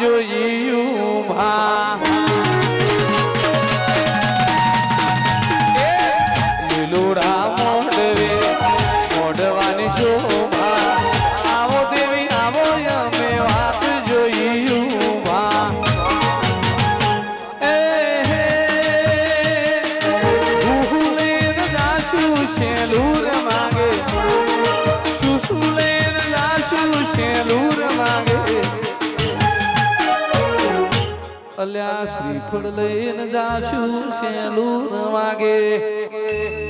જોયું ભા. અલ્યા શ્રીફળ લઈને જાશું શેલું વાગે.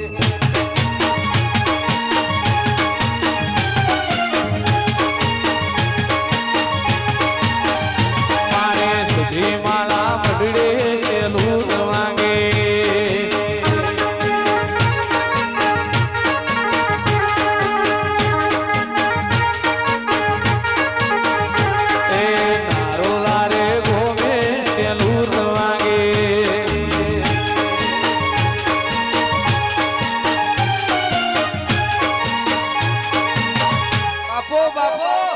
不不不。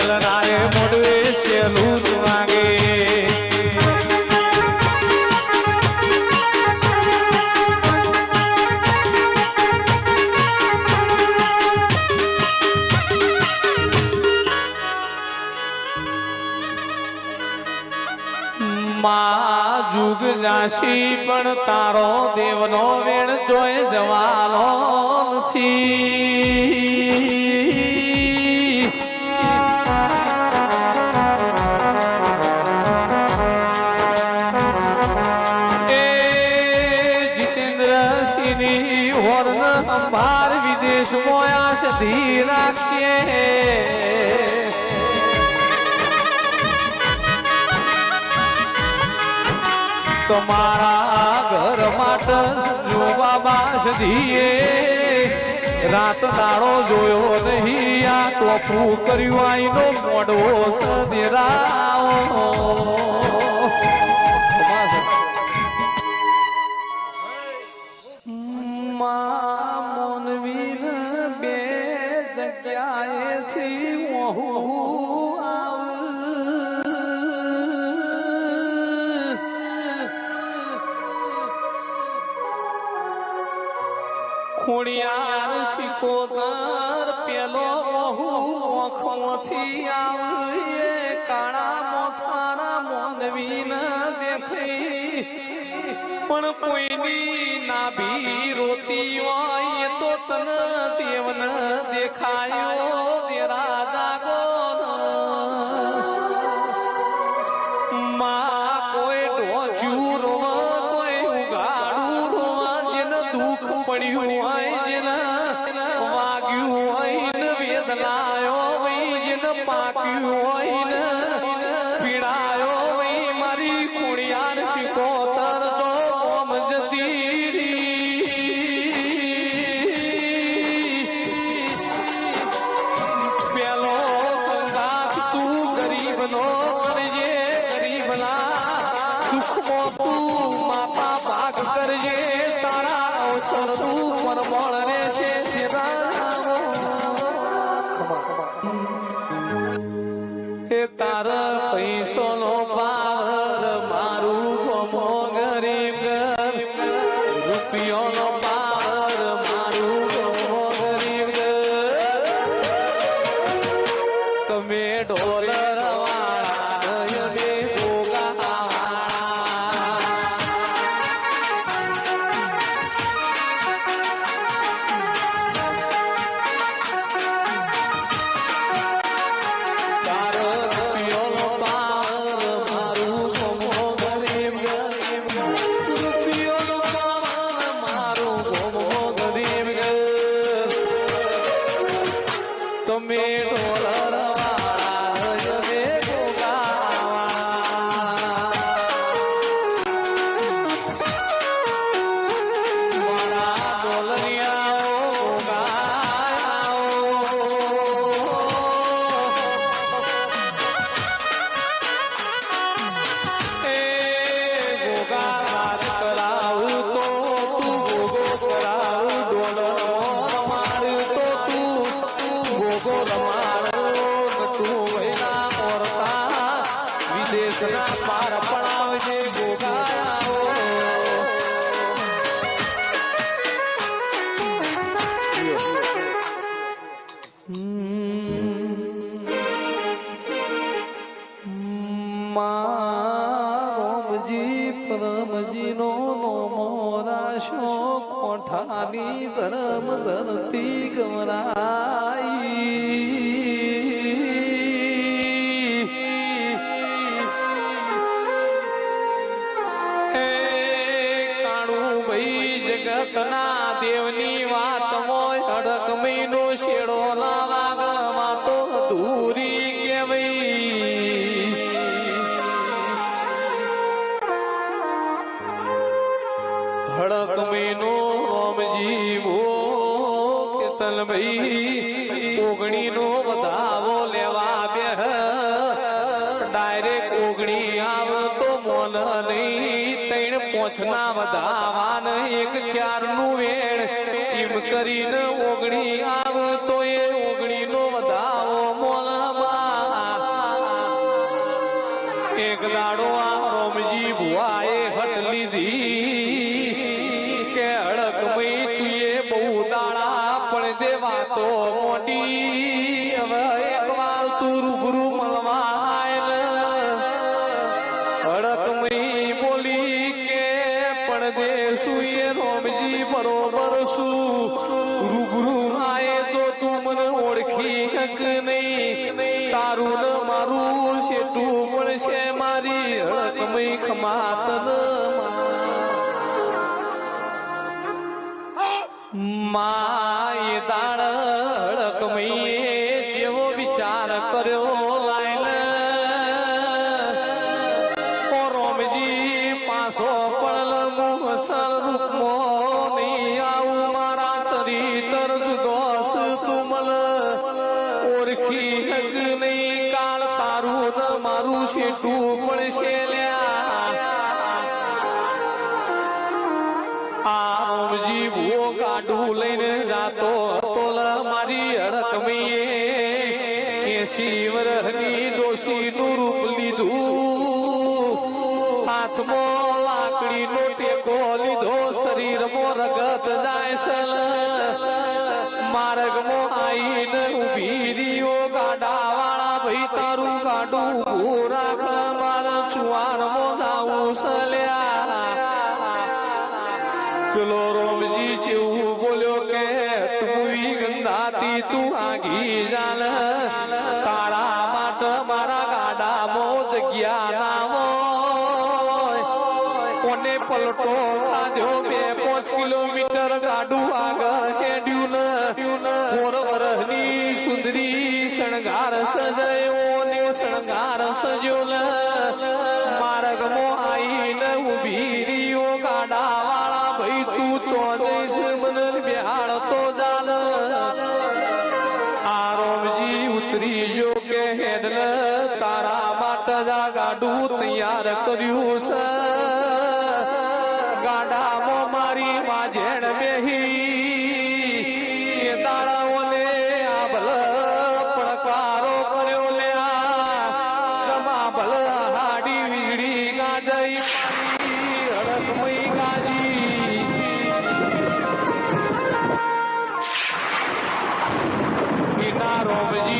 વેલનાએ મોડવે સેલું વાગે. મા જુગ પણ તારો દેવનો વેણ જોઈ જવાનો નથી. તમારા ઘર માટે જોવા બાસધીએ રાત દાડો જોયો નહીં, આ ટોપરું કર્યું, આઈનો મોડવો સદેરાઓ મોનવીન બે જગ્યાએ થી હું ખોડિયાર તાર પેલો બહુ ઓખોથી આવે કાળા મોથારા મોનવી ન દેખી પણ કોઈની નાભી રોતી હોય તો તન ન દેખાયો. દે રાજા માં પાક્યું મારી કુડિયાર શિકોતર જો ઓમ જતી. પેલો સંગાત તું ગરીબ નો કરજે દુઃખમાં તું માતા ભાગ કરજે, તારા અવસર તું પરમળ રહેશે એ તાર પૈસો નો પાવર રોમજી પરમજી નો નોમો રાશો કોઠાની ધરમ ધરતી ગમરાઈ કાણું ભાઈ જગતના દેવની વાત ઓગણી આવ તો મોલ નહીં તૈણ પોછના વધાવાન, એક ચારનું વેણ. એમ કરીને ઓગણી આવ તો એ ઓગણી નો વધાવો મોલમાં. એક દાડો આ રોમજી ભુવાએ હટ લીધી. કે હડકમઈ તુએ બહુ દાડા, પણ દેવા તો મોટી. મારી હળકમઈ ખમાતન માય દાળ હળકમઈએ જેવો વિચાર કર્યો લાઈન રોમજી પાછો પડલ મુસલ મોની આવું મારા ચરિત્ર દોષ તુમલ. ઓરખી હક નહીં મટવું પડશે આવજી જીવો ગાડું લઈને જાતો તોલ મારી અડકમીએ. એસી વરની ડોસી નું રૂપ લીધું. હાથમો લાકડી નો ટેકો લીધો શરીર શરીરમાં રગત જાય સલ માર્ગમાં આઈને ઊભી હતો આજે બે પાંચ કિલોમીટર ગાડું આગળ કેડ્યું ને. પોર સુંદરી શણગાર સજાયો ને શણગાર સજ્યો ને. માર્ગમો આઈને ઊભી રહ્યો ગાડા વાળા ભાઈ તું ચોજે છે, મને બિહાડતો ભલ હાડી વીડી ગાજઈ હડકમઈ ગાજી. કિનારો બજી